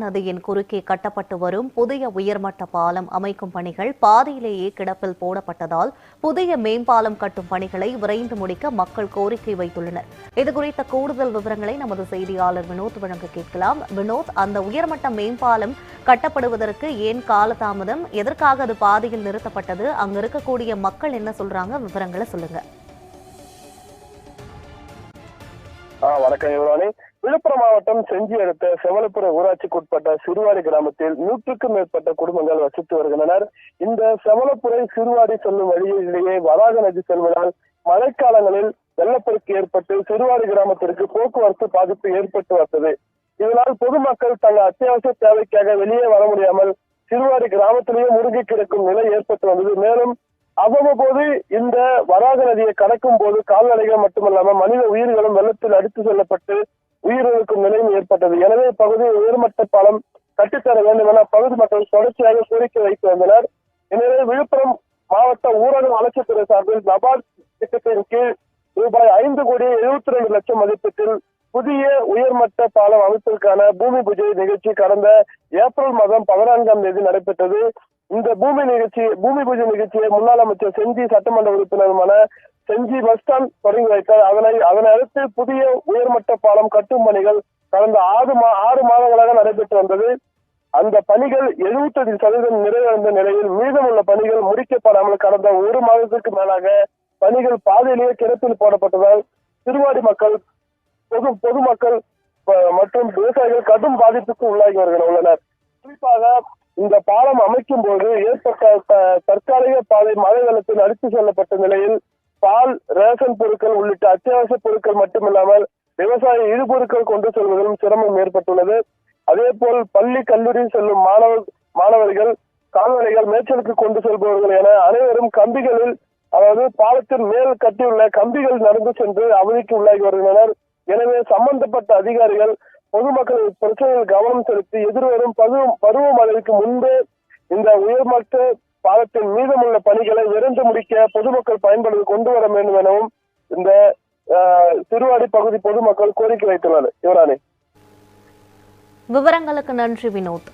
நதியின் குறுக்கே கட்டப்பட்டு வரும் புதிய உயர்மட்ட பாலம் அமைக்கும் பணிகள் பாதியிலேயே கிடப்பில் போடப்பட்டதால் புதிய மேம்பாலம் கட்டும் பணிகளை விரைந்து முடிக்க மக்கள் கோரிக்கை வைத்துள்ளனர். இதுகுறித்த கூடுதல் விவரங்களை நமது செய்தியாளர் வினோத் வழங்க கேட்கலாம். வினோத் அந்த உயர்மட்ட மேம்பாலம் கட்டப்படுவதற்கு ஏன் காலதாமதம்? எதற்காக அது பாதியில் நிறுத்தப்பட்டது? அங்க இருக்கக்கூடிய மக்கள் என்ன சொல்றாங்க? விவரங்களை சொல்லுங்க. வணக்கம் யுவராணி விழுப்புரம் மாவட்டம் செஞ்சி அடுத்த செவலப்புரம் ஊராட்சிக்கு உட்பட்ட சிறுவாடி கிராமத்தில் நூற்றுக்கும் மேற்பட்ட குடும்பங்கள் வசித்து வருகின்றனர். இந்த செவலப்புரை சிறுவாடி செல்லும் வழியிலேயே வராக நதி செல்வதால் மழைக்காலங்களில் வெள்ளப்பெருக்கு ஏற்பட்டு சிறுவாடி கிராமத்திற்கு போக்குவரத்து பாதிப்பு ஏற்பட்டு வந்தது. இதனால் பொதுமக்கள் தங்கள் அத்தியாவசிய தேவைக்காக வெளியே வர முடியாமல் சிறுவாடி கிராமத்திலேயே முருகி கிடக்கும் நிலை ஏற்பட்டு வந்தது. மேலும் அவ்வப்போது இந்த வராக நதியை கடக்கும் போது கால்நடைகள் மட்டுமல்லாம மனித உயிர்களும் வெள்ளத்தில் அடித்து செல்லப்பட்டு உயிரிழக்கும் நிலையும் ஏற்பட்டது. எனவே பகுதியில் உயர்மட்ட பாலம் கட்டித்தர வேண்டும் என பகுதி மக்கள் தொடர்ச்சியாக கோரிக்கை வைத்து வந்தனர். எனவே விழுப்புரம் மாவட்ட ஊரக வளர்ச்சித்துறை சார்பில் நபார்ட் திட்டத்தின் கீழ் ரூபாய் ஐந்து கோடி எழுபத்தி ரெண்டு லட்சம் மதிப்பீட்டில் புதிய உயர்மட்ட பாலம் அமைப்பதற்கான பூமி பூஜை நிகழ்ச்சி கடந்த ஏப்ரல் மாதம் பதினான்காம் தேதி நடைபெற்றது. இந்த பூமி நிகழ்ச்சி பூமி பூஜை நிகழ்ச்சியை முன்னாள் அமைச்சர் செஞ்சி சட்டமன்ற உறுப்பினருமான செஞ்சி பஸ் ஸ்டாண்ட் தொடங்கி வைத்தார். அதனை அதனை அடுத்து புதிய உயர்மட்ட பாலம் கட்டும் பணிகள் கடந்த ஆறு மா ஆறு மாதங்களாக நடைபெற்று வந்தது. அந்த பணிகள் எழுபத்தஞ்சு சதவீதம் நிறைவடைந்த நிலையில் மீதமுள்ள பணிகள் முடிக்கப்படாமல் கடந்த ஒரு மாதத்திற்கு மேலாக பணிகள் பாதையிலேயே கிடப்பில் போடப்பட்டதால் திருவாடி மக்கள் பொது பொதுமக்கள் மற்றும் விவசாயிகள் கடும் பாதிப்புக்கு உள்ளாகி வருகின்றனர். உள்ளனர் குறிப்பாக இந்த பாலம் அமைக்கும் போது ஏற்பட்ட தற்காலிக பாதை மழை வெள்ளத்தில் அடித்து செல்லப்பட்ட நிலையில் பால் ரேஷன் பொருட்கள் உள்ளிட்ட அத்தியாவசிய பொருட்கள் மட்டுமில்லாமல் விவசாய இடுபொருட்கள் கொண்டு செல்வதிலும் சிரமம் ஏற்பட்டுள்ளது. அதே போல் பள்ளி கல்லூரி செல்லும் மாணவர் மாணவர்கள் கால்நடைகள் மேய்ச்சலுக்கு கொண்டு செல்பவர்கள் என அனைவரும் கம்பிகளில் அதாவது பாலத்தின் மேல் கட்டியுள்ள கம்பிகள் நடந்து சென்று அவதிக்கு உள்ளாகி வருகின்றனர். எனவே சம்பந்தப்பட்ட அதிகாரிகள் பொதுமக்கள் பிரச்சனையில் கவனம் செலுத்தி எதிர்வரும் பருவமழைக்கு முன்பே இந்த உயர்மட்ட பாலத்தின் மீதமுள்ள பணிகளை விரைந்து முடிக்க பொதுமக்கள் பயன்படுத்தி கொண்டு வர வேண்டும் எனவும் இந்த ஆஹ், பகுதி பொதுமக்கள் கோரிக்கை வைத்துள்ளனர். யுவராணி. விவரங்களுக்கு நன்றி வினோத்.